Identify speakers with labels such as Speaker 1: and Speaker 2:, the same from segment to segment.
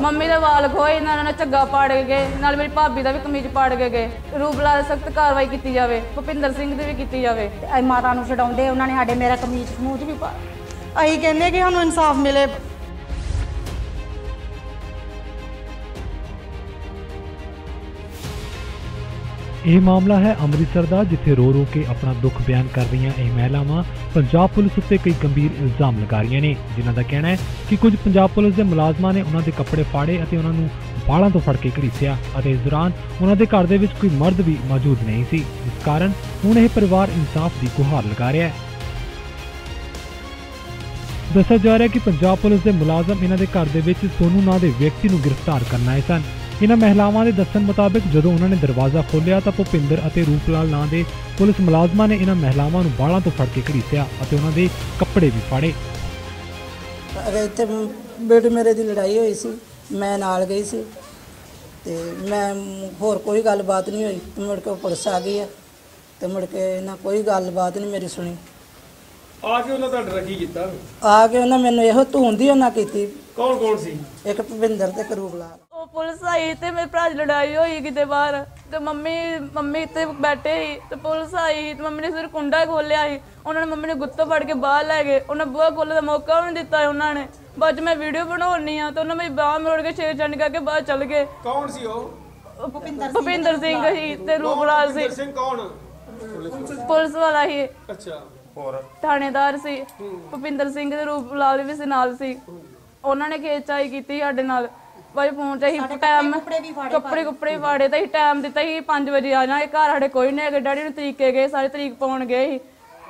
Speaker 1: Mummy ਦੇ ਵਾਲ ਖੋਏ ਇਹਨਾਂ ਨੇ ਝੱਗਾ ਪਾੜ ਕੇ ਗਏ, ਨਾਲ ਮੇਰੀ ਭਾਬੀ ਦਾ ਵੀ ਕਮੀਜ਼ ਪਾੜ ਕੇ ਗਏ। ਰੂਬਲਾ ਸਖਤ ਕਾਰਵਾਈ ਕੀਤੀ ਜਾਵੇ, ਭੁਪਿੰਦਰ ਸਿੰਘ ਦੀ ਵੀ ਕੀਤੀ ਜਾਵੇ।
Speaker 2: ਮਾਤਾ ਨੂੰ ਛਡਾਉਂਦੇ, ਉਹਨਾਂ ਨੇ ਸਾਡੇ ਮੇਰਾ ਕਮੀਜ਼ ਖਮੂਜ ਵੀ ਪਾ ਅਸੀਂ ਕਹਿੰਦੇ ਕਿ ਸਾਨੂੰ ਇਨਸਾਫ ਮਿਲੇ।
Speaker 3: ਇਹ ਮਾਮਲਾ ਹੈ ਅੰਮ੍ਰਿਤਸਰ ਦਾ, ਜਿੱਥੇ ਰੋ ਰੋ ਕੇ ਆਪਣਾ ਦੁੱਖ ਬਿਆਨ ਕਰ ਰਹੀਆਂ ਇਹ ਮਹਿਲਾਵਾਂ ਪੰਜਾਬ ਪੁਲਿਸ ਉੱਤੇ ਕਈ ਗੰਭੀਰ ਇਲਜ਼ਾਮ ਲਗਾ ਰਹੀਆਂ ਨੇ, ਜਿਨ੍ਹਾਂ ਦਾ ਕਹਿਣਾ ਹੈ ਕਿ ਕੁਝ ਪੰਜਾਬ ਪੁਲਿਸ ਦੇ ਮੁਲਾਜ਼ਮਾਂ ਨੇ ਉਹਨਾਂ ਦੇ ਕੱਪੜੇ ਫਾੜੇ ਅਤੇ ਉਹਨਾਂ ਨੂੰ ਬਾਲਾਂ ਤੋਂ ਫੜ ਕੇ ਘੜੀਸਿਆ ਅਤੇ ਇਸ ਦੌਰਾਨ ਉਹਨਾਂ ਦੇ ਘਰ ਦੇ ਵਿੱਚ ਕੋਈ ਮਰਦ ਵੀ ਮੌਜੂਦ ਨਹੀਂ ਸੀ, ਜਿਸ ਕਾਰਨ ਹੁਣ ਇਹ ਪਰਿਵਾਰ ਇਨਸਾਫ ਦੀ ਗੁਹਾਰ ਲਗਾ ਰਿਹਾ ਹੈ। ਦੱਸਿਆ ਜਾ ਰਿਹਾ ਹੈ ਕਿ ਪੰਜਾਬ ਪੁਲਿਸ ਦੇ ਮੁਲਾਜ਼ਮ ਇਹਨਾਂ ਦੇ ਘਰ ਦੇ ਵਿੱਚ ਸੋਨੂ ਨਾਂ ਦੇ ਵਿਅਕਤੀ ਨੂੰ ਗ੍ਰਿਫਤਾਰ ਕਰਨ ਆਏ ਸਨ। ਇਹਨਾਂ ਮਹਿਲਾਵਾਂ ਦੇ ਦੱਸਣ ਮੁਤਾਬਕ ਜਦੋਂ ਉਹਨਾਂ ਨੇ ਦਰਵਾਜ਼ਾ ਖੋਲ੍ਹਿਆ ਤਾਂ ਭੁਪਿੰਦਰ ਅਤੇ ਰੂਪਲਾਲ ਨਾਂ ਦੇ ਪੁਲਿਸ ਮੁਲਾਜ਼ਮਾਂ ਨੇ ਇਹਨਾਂ ਮਹਿਲਾਵਾਂ ਨੂੰ ਬਾਲਾਂ ਤੋਂ ਫੜ ਕੇ ਘੜੀਸਿਆ ਅਤੇ ਉਹਨਾਂ ਦੇ ਕੱਪੜੇ ਵੀ ਫਾੜੇ।
Speaker 4: ਅਗੇ ਇੱਥੇ ਬੇਟੇ ਮੇਰੇ ਦੀ ਲੜਾਈ ਹੋਈ ਸੀ ਮੈਂ ਨਾਲ ਗਈ ਸੀ ਤੇ ਮੈਂ ਹੋਰ ਕੋਈ ਗੱਲਬਾਤ ਨਹੀਂ ਹੋਈ ਤੇ ਮੁੜ ਕੇ ਪੁਲਿਸ ਆ ਗਈ ਹੈ ਤੇ ਮੁੜ ਕੇ ਇਹਨਾਂ ਕੋਈ ਗੱਲਬਾਤ ਨਹੀਂ ਮੇਰੀ ਸੁਣੀ।
Speaker 5: ਆ ਕੇ ਉਹਨਾਂ ਤੁਹਾਡੇ ਨਾਲ ਕੀ ਕੀਤਾ?
Speaker 4: ਆ ਕੇ ਉਹਨਾਂ ਮੈਨੂੰ ਇਹੋ ਧੂੰਦੀ ਉਹਨਾਂ ਕੀਤੀ।
Speaker 5: ਕੌਣ ਕੌਣ ਸੀ?
Speaker 4: ਇੱਕ ਭੁਪਿੰਦਰ ਤੇ ਕਰੂਬਲਾ
Speaker 1: ਉਹ ਪੁਲਿਸ ਆਈ ਤੇ ਮੇਰੇ ਭਰਾ ਦੀ ਲੜਾਈ ਹੋਈ ਕਿਤੇ ਬਾਹਰ। ਤੇ ਮੰਮੀ ਮੰਮੀ ਇੱਥੇ ਬੈਠੇ ਸੀ। ਤੇ ਪੁਲਿਸ ਆਈ ਤੇ ਮੰਮੀ ਨੇ ਸਿਰ ਕੁੰਡਾ ਖੋਲਿਆ ਸੀ। ਉਹਨਾਂ ਨੇ ਮੰਮੀ ਨੇ ਗੁੱਤੋਂ ਫੜ ਕੇ ਬਾਹਰ ਲੈ ਗਏ। ਉਹਨਾਂ ਬੂਹਾ ਖੋਲ੍ਹਣ ਦਾ ਮੌਕਾ ਵੀ ਨਹੀਂ ਦਿੱਤਾ ਉਹਨਾਂ ਨੇ। ਬਾਅਦ 'ਚ ਮੈਂ ਵੀਡੀਓ ਬਣਾਉਣੀ ਆ ਤੇ ਉਹਨਾਂ ਮੇਰੀ ਬਾਹ ਮਰੋੜ ਕੇ ਛੇੜ ਚੰਨ ਕਰਕੇ ਬਾਹਰ ਚਲ ਗਏ।
Speaker 5: ਕੌਣ ਸੀ ਉਹ?
Speaker 1: ਭੁਪਿੰਦਰ ਸਿੰਘ। ਸੀ ਤੇ ਰੂਪਲਾਲ ਸੀ।
Speaker 5: ਭੁਪਿੰਦਰ ਸਿੰਘ ਕੌਣ?
Speaker 1: ਪੁਲਿਸ ਵਾਲਾ ਸੀ।
Speaker 5: ਅੱਛਾ।
Speaker 1: ਥਾਣੇਦਾਰ ਸੀ। ਭੁਪਿੰਦਰ ਸਿੰਘ ਦੇ ਰੂਪ ਲਾਲ ਵੀ ਸੀ ਨਾਲ ਸੀ। ਉਹਨਾਂ ਨੇ ਖੇਚਾਈ ਕੀਤੀ ਸਾਡੇ ਨਾਲ। ਬਾਈ ਫੋਨ ਤੇ ਹੀ ਟਾਈਮ ਕੱਪੜੇ ਕੁੱਪੜੇ ਵੀ ਫਾੜੇ ਤੇ ਹੀ ਟਾਈਮ ਦਿੱਤਾ ਸੀ 5 ਵਜੇ ਆ ਜਾਣਾ ਘਰ ਸਾਡੇ ਕੋਈ ਨਹੀਂ ਹੈਗੇ ਡੈਡੀ ਨੂੰ ਤਰੀਕੇ ਗਏ ਸਾਰੇ ਤਰੀਕ ਪਾਉਣ ਗਏ ਸੀ।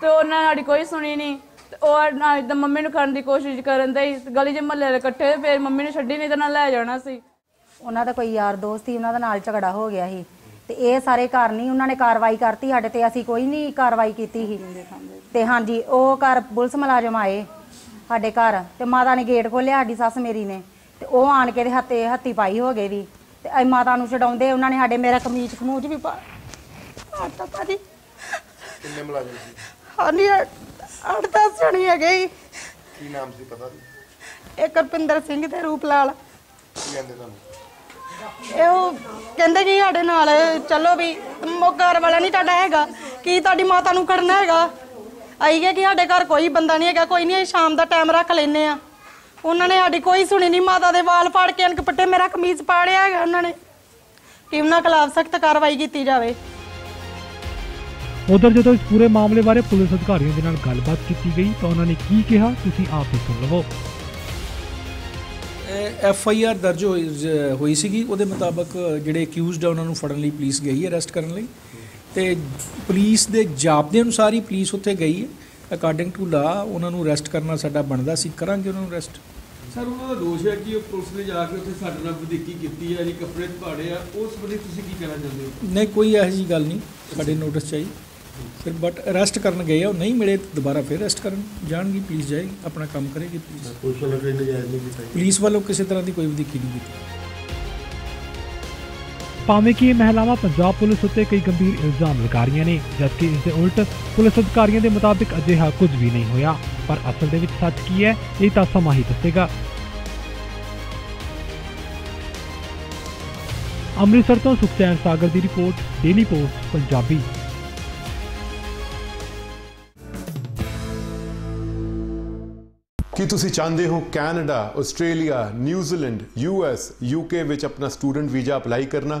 Speaker 1: ਤੇ ਉਹਨਾਂ ਸਾਡੀ ਕੋਈ ਸੁਣੀ ਨਹੀਂ। ਤੇ ਉਹ ਨਾ ਇਦਾਂ ਮੰਮੀ ਨੂੰ ਖੜਨ ਦੀ ਕੋਸ਼ਿਸ਼ ਕਰਨ ਦੇ। ਗਲੀ 'ਚ ਮਹੱਲੇ ਵਾਲੇ ਇਕੱਠੇ ਫਿਰ ਮੰਮੀ ਨੇ ਛੱਡੀ ਨਹੀਂ ਤੇ ਨਾਲ ਲੈ ਜਾਣਾ ਸੀ।
Speaker 2: ਉਹਨਾਂ ਦਾ ਕੋਈ ਯਾਰ ਦੋਸਤ ਸੀ ਉਹਨਾਂ ਦਾ ਨਾਲ ਝਗੜਾ ਹੋ ਗਿਆ ਸੀ। ਤੇ ਇਹ ਸਾਰੇ ਘਰ ਨਹੀਂ ਉਹਨਾਂ ਨੇ ਕਾਰਵਾਈ ਕਰਤੀ ਸਾਡੇ ਤੇ ਅਸੀਂ ਕੋਈ ਨਹੀਂ ਕਾਰਵਾਈ ਕੀਤੀ ਸੀ। ਤੇ ਹਾਂਜੀ ਉਹ ਘਰ ਪੁਲਿਸ ਮੁਲਾਜ਼ਮ ਆਏ ਸਾਡੇ ਘਰ ਤੇ ਮਾਤਾ ਨੇ ਗੇਟ ਖੋਲ੍ਹਿਆ ਸਾਡੀ ਸੱਸ ਮੇਰੀ ਨੇ। ਤੇ ਉਹ ਆਣ ਕੇ ਦੇ ਹੱਥੇ ਹੱਥੀ ਪਾਈ ਹੋ ਗਏ ਵੀ ਤੇ ਅਸੀਂ ਮਾਤਾ ਨੂੰ ਛਡਾਉਂਦੇ ਉਹਨਾਂ ਨੇ ਸਾਡੇ ਮੇਰਾ ਕਮੀਜ਼ ਖਮੂਜ ਵੀ ਪਾ ਆਟਾ ਪਾਦੀ
Speaker 6: ਕਿੰਨੇ ਮੁਲਾਜ਼ਮ ਸੀ?
Speaker 2: ਹਾਂਜੀ ਅੱਠ ਦਸ ਜਣੇ ਹੈਗੇ।
Speaker 6: ਕੀ ਨਾਮ ਸੀ ਪਤਾ ਨਹੀਂ
Speaker 2: ਇੱਕ ਰੁਪਿੰਦਰ ਸਿੰਘ ਤੇ ਰੂਪਲਾਲ
Speaker 6: ਕੀ ਕਹਿੰਦੇ ਤੁਹਾਨੂੰ?
Speaker 2: ਇਹ ਉਹ ਕਹਿੰਦੇ ਜੀ ਸਾਡੇ ਨਾਲ ਚੱਲੋ ਵੀ ਮੋ ਘਰ ਵਾਲਾ ਨਹੀਂ ਤੁਹਾਡਾ ਹੈਗਾ। ਕੀ ਤੁਹਾਡੀ ਮਾਤਾ ਨੂੰ ਖੜਨਾ ਹੈਗਾ? ਆਈ ਗਿਆ ਕਿ ਸਾਡੇ ਘਰ ਕੋਈ ਬੰਦਾ ਨਹੀਂ ਹੈਗਾ ਕੋਈ ਨਹੀਂ ਅਸੀਂ ਸ਼ਾਮ ਦਾ ਟਾਈਮ ਰੱਖ ਲੈਨੇ ਆ ਉਹਨਾਂ ਨੇ ਸਾਡੀ ਕੋਈ ਸੁਣੀ ਨਹੀਂ ਮਾਤਾ ਦੇ ਵਾਲ ਫਾੜ ਕੇ ਅਨਕ ਪੱਟੇ ਮੇਰਾ ਕਮੀਜ਼ ਪਾੜਿਆ ਹੈਗਾ ਉਹਨਾਂ ਨੇ। ਕਿ ਉਹਨਾਂ ਖਿਲਾਫ ਸਖਤ ਕਾਰਵਾਈ ਕੀਤੀ ਜਾਵੇ।
Speaker 3: ਉਧਰ ਜਦੋਂ ਇਸ ਪੂਰੇ ਮਾਮਲੇ ਬਾਰੇ ਪੁਲਿਸ ਅਧਿਕਾਰੀਆਂ ਦੇ ਨਾਲ ਗੱਲਬਾਤ ਕੀਤੀ ਗਈ ਤਾਂ ਉਹਨਾਂ ਨੇ ਕੀ ਕਿਹਾ ਤੁਸੀਂ ਆਪ ਹੀ ਸੁਣ ਲਵੋ
Speaker 7: ਐਫ ਆਈ ਆਰ ਦਰਜ ਹੋਈ ਸੀਗੀ। ਉਹਦੇ ਮੁਤਾਬਕ ਜਿਹੜੇ ਅਕਿਊਜ਼ਡ ਆ ਉਹਨਾਂ ਨੂੰ ਫੜਨ ਲਈ ਪੁਲਿਸ ਗਈ ਹੈ ਅਰੈਸਟ ਕਰਨ ਲਈ। ਤੇ ਪੁਲਿਸ ਦੇ ਜਾਬਦੇ ਅਨੁਸਾਰ ਹੀ ਪੁਲਿਸ ਉੱਥੇ ਗਈ ਹੈ। ਅਕਾਰਡਿੰਗ ਟੂ ਲਾ ਉਹਨਾਂ ਨੂੰ ਅਰੈਸਟ ਕਰਨਾ ਸਾਡਾ ਬਣਦਾ ਸੀ। ਕਰਾਂਗੇ ਉਹਨਾਂ ਨੂੰ ਅਰੈਸਟ
Speaker 5: ਸਰ ਉਹਨਾਂ ਦਾ ਦੋਸ਼ ਹੈ ਕਿ ਉਹ ਪੁਲਿਸ ਨੇ ਜਾ ਕੇ ਉੱਥੇ ਸਾਡੇ ਨਾਲ ਵਧੀਕੀ ਕੀਤੀ ਹੈ ਜੀ ਕੱਪੜੇ ਪਾੜੇ ਆ। ਉਸ ਸੰਬੰਧੀ ਤੁਸੀਂ ਕੀ ਕਹਿਣਾ ਚਾਹੁੰਦੇ ਹੋ?
Speaker 7: ਨਹੀਂ ਕੋਈ ਇਹੋ ਜਿਹੀ ਗੱਲ ਨਹੀਂ। ਸਾਡੇ ਨੋਟਿਸ 'ਚ ਆਈ। ਫਿਰ ਬਟ ਅਰੈਸਟ ਕਰਨ ਗਏ ਆ। ਉਹ ਨਹੀਂ ਮਿਲੇ ਤਾਂ ਦੁਬਾਰਾ ਫਿਰ ਅਰੈਸਟ ਕਰਨ। ਜਾਣਗੀ ਪੁਲਿਸ ਜਾਏਗੀ। ਆਪਣਾ ਕੰਮ ਕਰੇਗੀ ਪੁਲਿਸ
Speaker 6: ਪੁਲਿਸ ਵੱਲੋਂ ਕੋਈ ਨਜਾਇਜ਼ ਨਹੀਂ ਕੀਤਾ।
Speaker 7: ਪੁਲਿਸ ਵੱਲੋਂ ਕਿਸੇ ਤਰ੍ਹਾਂ ਦੀ ਕੋਈ ਵਧੀਕੀ ਨਹੀਂ ਕੀਤੀ।
Speaker 3: ਭਾਵੇਂ ਕਿ ਇਹ ਮਹਿਲਾਵਾਂ ਪੰਜਾਬ ਪੁਲਿਸ ਉੱਤੇ ਕਈ ਗੰਭੀਰ ਇਲਜ਼ਾਮ ਲਗਾ ਰਹੀਆਂ ਨੇ, ਜਦਕਿ ਇਸ ਦੇ ਉਲਟ ਪੁਲਿਸ ਅਧਿਕਾਰੀਆਂ ਦੇ ਮੁਤਾਬਿਕ ਅਜਿਹਾ ਕੁਝ ਵੀ ਨਹੀਂ ਹੋਇਆ। ਪਰ ਅਸਲ ਦੇ ਵਿੱਚ ਸੱਚ ਕੀ ਹੈ, ਇਹ ਤਾਂ ਸਮਾਂ ਹੀ ਦੱਸੇਗਾ। ਅੰਮ੍ਰਿਤਸਰ ਤੋਂ ਸੁਖਚੈਨ ਸਾਗਰ ਦੀ ਰਿਪੋਰਟ, ਡੇਲੀ ਪੋਸਟ, ਪੰਜਾਬੀ।
Speaker 8: ਕੀ ਤੁਸੀਂ ਚਾਹੁੰਦੇ ਹੋ Canada, Australia, New Zealand US UK ਵਿੱਚ ਆਪਣਾ ਸਟੂਡੈਂਟ ਵੀਜ਼ਾ ਅਪਲਾਈ ਕਰਨਾ?